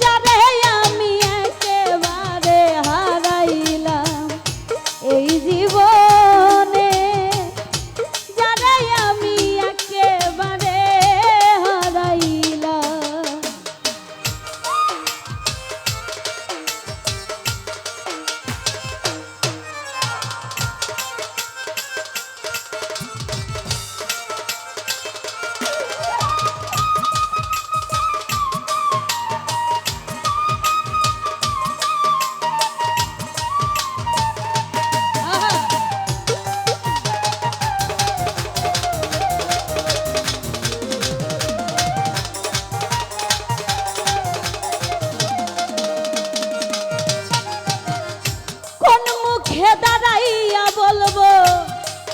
যারে আমি।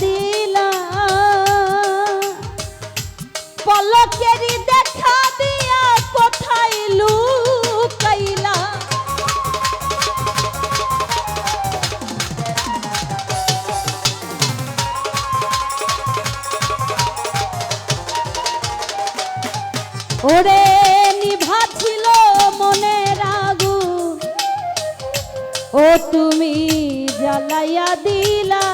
দিলা পলকেরি দেখা দিয়া ওরে নিভাছিল মনে রাগু তুমি জ্বালাইয়া দিলা।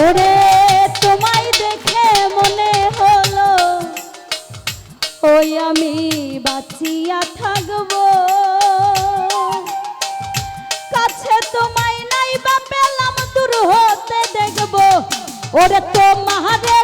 ওরে, তোমায় দেখে মনে হলো, ওই আমি বাঁচিয়া থাকব। কাছে তোমায় নাই বা পেলাম, দূর হতে দেখব। ওরে তো খুব